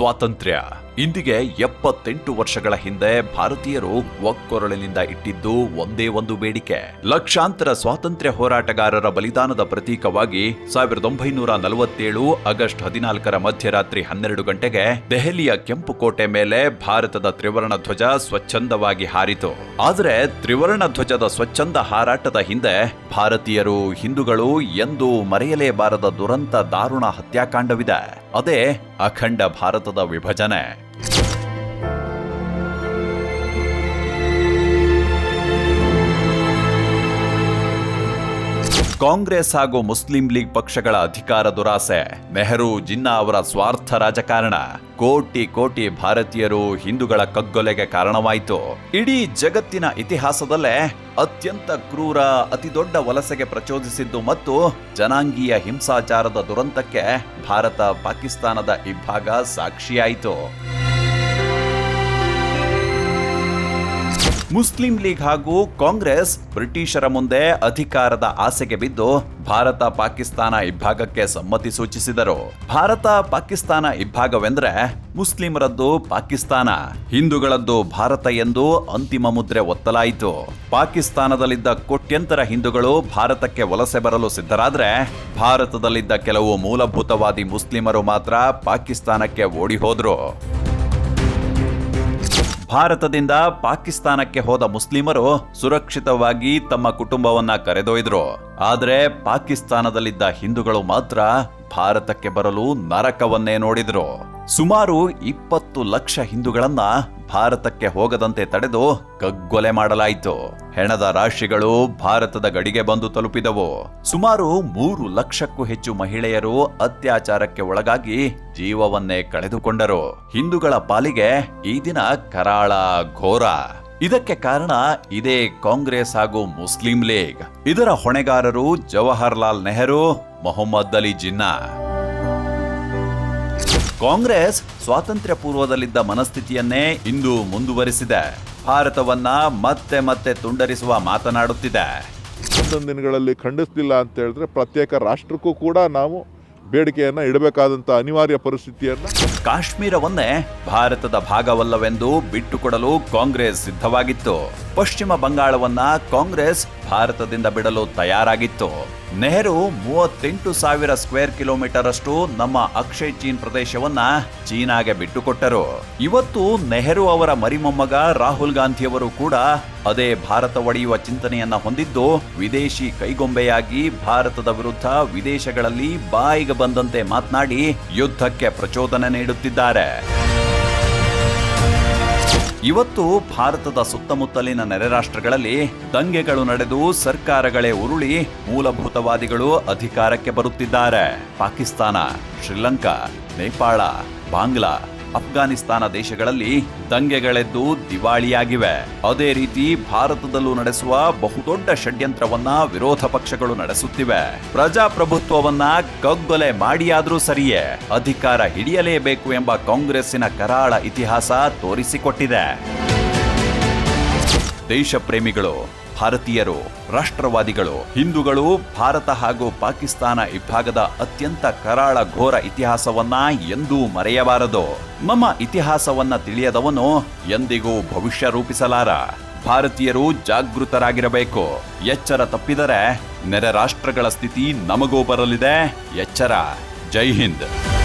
ಸ್ವಾತಂತ್ರ್ಯ. ಇಂದಿಗೆ ಎಪ್ಪತ್ತೆಂಟು ವರ್ಷಗಳ ಹಿಂದೆ ಭಾರತೀಯರು ಒಕ್ಕೊರಳಿನಿಂದ ಇಟ್ಟಿದ್ದು ಒಂದೇ ಒಂದು ಬೇಡಿಕೆ. ಲಕ್ಷಾಂತರ ಸ್ವಾತಂತ್ರ್ಯ ಹೋರಾಟಗಾರರ ಬಲಿದಾನದ ಪ್ರತೀಕವಾಗಿ ಸಾವಿರದ ಒಂಬೈನೂರ ನಲವತ್ತೇಳು ಆಗಸ್ಟ್ ಹದಿನಾಲ್ಕರ ಮಧ್ಯರಾತ್ರಿ ಹನ್ನೆರಡು ಗಂಟೆಗೆ ದೆಹಲಿಯ ಕೆಂಪು ಕೋಟೆ ಮೇಲೆ ಭಾರತದ ತ್ರಿವರ್ಣ ಧ್ವಜ ಸ್ವಚ್ಛಂದವಾಗಿ ಹಾರಿತು. ಆದರೆ ತ್ರಿವರ್ಣ ಧ್ವಜದ ಸ್ವಚ್ಛಂದ ಹಾರಾಟದ ಹಿಂದೆ ಭಾರತೀಯರು, ಹಿಂದೂಗಳು ಎಂದು ಮರೆಯಲೇಬಾರದ ದುರಂತ ದಾರುಣ ಹತ್ಯಾಕಾಂಡವಿದೆ. ಅದೇ ಅಖಂಡ ಭಾರತದ ವಿಭಜನೆ. ಕಾಂಗ್ರೆಸ್ ಹಾಗೂ ಮುಸ್ಲಿಂ ಲೀಗ್ ಪಕ್ಷಗಳ ಅಧಿಕಾರ ದುರಾಸೆ. ನೆಹರು, ಜಿನ್ನಾ ಅವರ ಸ್ವಾರ್ಥ ರಾಜಕಾರಣ. ಕೋಟಿ ಕೋಟಿ ಭಾರತೀಯರು ಹಿಂದೂಗಳ ಕಗ್ಗೊಲೆಗೆ ಕಾರಣವಾಯಿತು. ಇಡೀ ಜಗತ್ತಿನ ಇತಿಹಾಸದಲ್ಲೇ ಅತ್ಯಂತ ಕ್ರೂರ, ಅತಿದೊಡ್ಡ ವಲಸೆಗೆ ಪ್ರಚೋದಿಸಿದ್ದು ಮತ್ತು ಜನಾಂಗೀಯ ಹಿಂಸಾಚಾರದ ದುರಂತಕ್ಕೆ ಭಾರತ ಪಾಕಿಸ್ತಾನದ ಇಬ್ಬಾಗ ಸಾಕ್ಷಿಯಾಯಿತು. ಮುಸ್ಲಿಂ ಲೀಗ್ ಹಾಗೂ ಕಾಂಗ್ರೆಸ್ ಬ್ರಿಟಿಷರ ಮುಂದೆ ಅಧಿಕಾರದ ಆಸೆಗೆ ಬಿದ್ದು ಭಾರತ ಪಾಕಿಸ್ತಾನ ಇಬ್ಬಾಗಕ್ಕೆ ಸಮ್ಮತಿ ಸೂಚಿಸಿದರು. ಭಾರತ ಪಾಕಿಸ್ತಾನ ಇಬ್ಬಾಗವೆಂದ್ರೆ ಮುಸ್ಲಿಮರದ್ದು ಪಾಕಿಸ್ತಾನ, ಹಿಂದೂಗಳದ್ದು ಭಾರತ ಎಂದು ಅಂತಿಮ ಮುದ್ರೆ ಒತ್ತಲಾಯಿತು. ಪಾಕಿಸ್ತಾನದಲ್ಲಿದ್ದ ಕೋಟ್ಯಂತರ ಹಿಂದೂಗಳು ಭಾರತಕ್ಕೆ ವಲಸೆ ಬರಲು ಸಿದ್ಧರಾದ್ರೆ ಭಾರತದಲ್ಲಿದ್ದ ಕೆಲವು ಮೂಲಭೂತವಾದಿ ಮುಸ್ಲಿಮರು ಮಾತ್ರ ಪಾಕಿಸ್ತಾನಕ್ಕೆ ಓಡಿ ಹೋದ್ರು ಭಾರತದಿಂದ ಪಾಕಿಸ್ತಾನಕ್ಕೆ ಹೋದ ಮುಸ್ಲಿಮರು ಸುರಕ್ಷಿತವಾಗಿ ತಮ್ಮ ಕುಟುಂಬವನ್ನ ಕರೆದೊಯ್ದ್ರು. ಆದರೆ ಪಾಕಿಸ್ತಾನದಲ್ಲಿದ್ದ ಹಿಂದೂಗಳು ಮಾತ್ರ ಭಾರತಕ್ಕೆ ಬರಲು ನರಕವನ್ನೇ ನೋಡಿದ್ರು. ಸುಮಾರು ಇಪ್ಪತ್ತು ಲಕ್ಷ ಹಿಂದೂಗಳನ್ನ ಭಾರತಕ್ಕೆ ಹೋಗದಂತೆ ತಡೆದು ಕಗ್ಗೊಲೆ ಮಾಡಲಾಯಿತು. ಹೆಣದ ರಾಶಿಗಳು ಭಾರತದ ಗಡಿಗೆ ಬಂದು ತಲುಪಿದವು. ಸುಮಾರು ಮೂರು ಲಕ್ಷಕ್ಕೂ ಹೆಚ್ಚು ಮಹಿಳೆಯರು ಅತ್ಯಾಚಾರಕ್ಕೆ ಒಳಗಾಗಿ ಜೀವವನ್ನೇ ಕಳೆದುಕೊಂಡರು. ಹಿಂದೂಗಳ ಪಾಲಿಗೆ ಈ ದಿನ ಕರಾಳ ಘೋರ. ಇದಕ್ಕೆ ಕಾರಣ ಇದೇ ಕಾಂಗ್ರೆಸ್ ಹಾಗೂ ಮುಸ್ಲಿಂ ಲೀಗ್. ಇದರ ಹೊಣೆಗಾರರು ಜವಾಹರ್ಲಾಲ್ ನೆಹರು, ಮೊಹಮ್ಮದ್ ಅಲಿ ಜಿನ್ನಾ. ಕಾಂಗ್ರೆಸ್ ಸ್ವಾತಂತ್ರ್ಯ ಪೂರ್ವದಲ್ಲಿದ್ದ ಮನಸ್ಥಿತಿಯನ್ನೇ ಇಂದು ಮುಂದುವರಿಸಿದೆ. ಭಾರತವನ್ನ ಮತ್ತೆ ಮತ್ತೆ ತುಂಡರಿಸುವ ಮಾತನಾಡುತ್ತಿದೆ. ಮುಂದಿನ ದಿನಗಳಲ್ಲಿ ಖಂಡಿಸಲಿಲ್ಲ ಅಂತ ಹೇಳಿದ್ರೆ ಪ್ರತ್ಯೇಕ ರಾಷ್ಟ್ರಕ್ಕೂ ಕೂಡ ನಾವು ಬೇಡಿಕೆಯನ್ನ ಇಡಬೇಕಾದಂತ ಅನಿವಾರ್ಯ ಪರಿಸ್ಥಿತಿಯನ್ನು ಕಾಶ್ಮೀರವನ್ನೇ ಭಾರತದ ಭಾಗವಲ್ಲವೆಂದು ಬಿಟ್ಟುಕೊಡಲು ಕಾಂಗ್ರೆಸ್ ಸಿದ್ಧವಾಗಿತ್ತು. ಪಶ್ಚಿಮ ಬಂಗಾಳವನ್ನ ಕಾಂಗ್ರೆಸ್ ಭಾರತದಿಂದ ಬಿಡಲು ತಯಾರಾಗಿತ್ತು. ನೆಹರು ಮೂವತ್ತೆಂಟು ಸಾವಿರ ಸ್ಕ್ವೇರ್ ಕಿಲೋಮೀಟರ್ ಅಷ್ಟು ನಮ್ಮ ಅಕ್ಷಯ್ ಚೀನ್ ಪ್ರದೇಶವನ್ನ ಚೀನಾಗೆ ಬಿಟ್ಟುಕೊಟ್ಟರು. ಇವತ್ತು ನೆಹರು ಅವರ ಮರಿಮೊಮ್ಮಗ ರಾಹುಲ್ ಗಾಂಧಿಯವರು ಕೂಡ ಅದೇ ಭಾರತ ಒಡೆಯುವ ಚಿಂತನೆಯನ್ನ ಹೊಂದಿದ್ದು, ವಿದೇಶಿ ಕೈಗೊಂಬೆಯಾಗಿ ಭಾರತದ ವಿರುದ್ಧ ವಿದೇಶಗಳಲ್ಲಿ ಬಾಯಿಗೆ ಬಂದಂತೆ ಮಾತನಾಡಿ ಯುದ್ಧಕ್ಕೆ ಪ್ರಚೋದನೆ ನೀಡುತ್ತಿದ್ದಾರೆ. ಇವತ್ತು ಭಾರತದ ಸುತ್ತಮುತ್ತಲಿನ ನೆರೆ ರಾಷ್ಟ್ರಗಳಲ್ಲಿ ದಂಗೆಗಳು ನಡೆದು ಸರ್ಕಾರಗಳೇ ಉರುಳಿ ಮೂಲಭೂತವಾದಿಗಳು ಅಧಿಕಾರಕ್ಕೆ ಬರುತ್ತಿದ್ದಾರೆ. ಪಾಕಿಸ್ತಾನ, ಶ್ರೀಲಂಕಾ, ನೇಪಾಳ, ಬಾಂಗ್ಲಾ ಅಫ್ಘಾನಿಸ್ತಾನ ದೇಶಗಳಲ್ಲಿ ದಂಗೆಗಳೆದ್ದು ದಿವಾಳಿಯಾಗಿವೆ. ಅದೇ ರೀತಿ ಭಾರತದಲ್ಲೂ ನಡೆಸುವ ಬಹುದೊಡ್ಡ ಷಡ್ಯಂತ್ರವನ್ನ ವಿರೋಧ ಪಕ್ಷಗಳು ನಡೆಸುತ್ತಿವೆ. ಪ್ರಜಾಪ್ರಭುತ್ವವನ್ನ ಕಗ್ಗೊಲೆ ಮಾಡಿಯಾದ್ರೂ ಸರಿಯೇ, ಅಧಿಕಾರ ಹಿಡಿಯಲೇಬೇಕು ಎಂಬ ಕಾಂಗ್ರೆಸ್ಸಿನ ಕರಾಳ ಇತಿಹಾಸ ತೋರಿಸಿಕೊಟ್ಟಿದೆ. ದೇಶ ಪ್ರೇಮಿಗಳು ಭಾರತೀಯರು, ರಾಷ್ಟ್ರವಾದಿಗಳು, ಹಿಂದೂಗಳು, ಭಾರತ ಹಾಗೂ ಪಾಕಿಸ್ತಾನ ಇಬ್ಬಾಗದ ಅತ್ಯಂತ ಕರಾಳ ಘೋರ ಇತಿಹಾಸವನ್ನ ಎಂದೂ ಮರೆಯಬಾರದು. ನಮ್ಮ ಇತಿಹಾಸವನ್ನ ತಿಳಿಯದವನು ಎಂದಿಗೂ ಭವಿಷ್ಯ ರೂಪಿಸಲಾರ. ಭಾರತೀಯರು ಜಾಗೃತರಾಗಿರಬೇಕು. ಎಚ್ಚರ ತಪ್ಪಿದರೆ ನೆರೆ ರಾಷ್ಟ್ರಗಳ ಸ್ಥಿತಿ ನಮಗೂ ಬರಲಿದೆ. ಎಚ್ಚರ. ಜೈ ಹಿಂದ್.